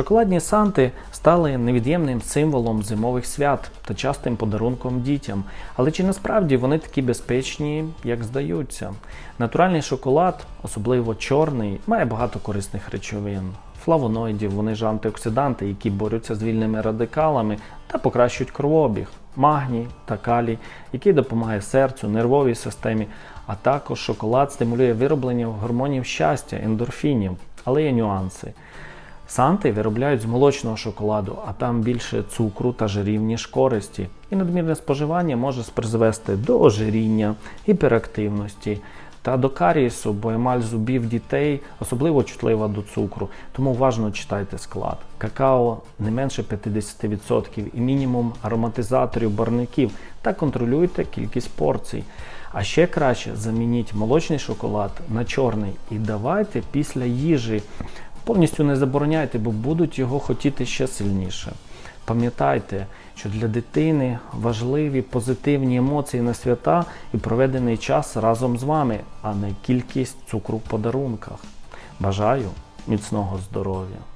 Шоколадні санти стали невід'ємним символом зимових свят та частим подарунком дітям. Але чи насправді вони такі безпечні, як здаються? Натуральний шоколад, особливо чорний, має багато корисних речовин. Флавоноїдів, вони ж антиоксиданти, які борються з вільними радикалами та покращують кровообіг, магній та калій, який допомагає серцю, нервовій системі, а також шоколад стимулює вироблення гормонів щастя, ендорфінів, але є нюанси. Санти виробляють з молочного шоколаду, а там більше цукру та жирів, ніж користі. І надмірне споживання може призвести до ожиріння, гіперактивності та до карієсу, бо емаль зубів дітей особливо чутлива до цукру. Тому уважно читайте склад. Какао не менше 50% і мінімум ароматизаторів барників та контролюйте кількість порцій. А ще краще замініть молочний шоколад на чорний і давайте після їжі. Повністю не забороняйте, бо будуть його хотіти ще сильніше. Пам'ятайте, що для дитини важливі позитивні емоції на свята і проведений час разом з вами, а не кількість цукру в подарунках. Бажаю міцного здоров'я!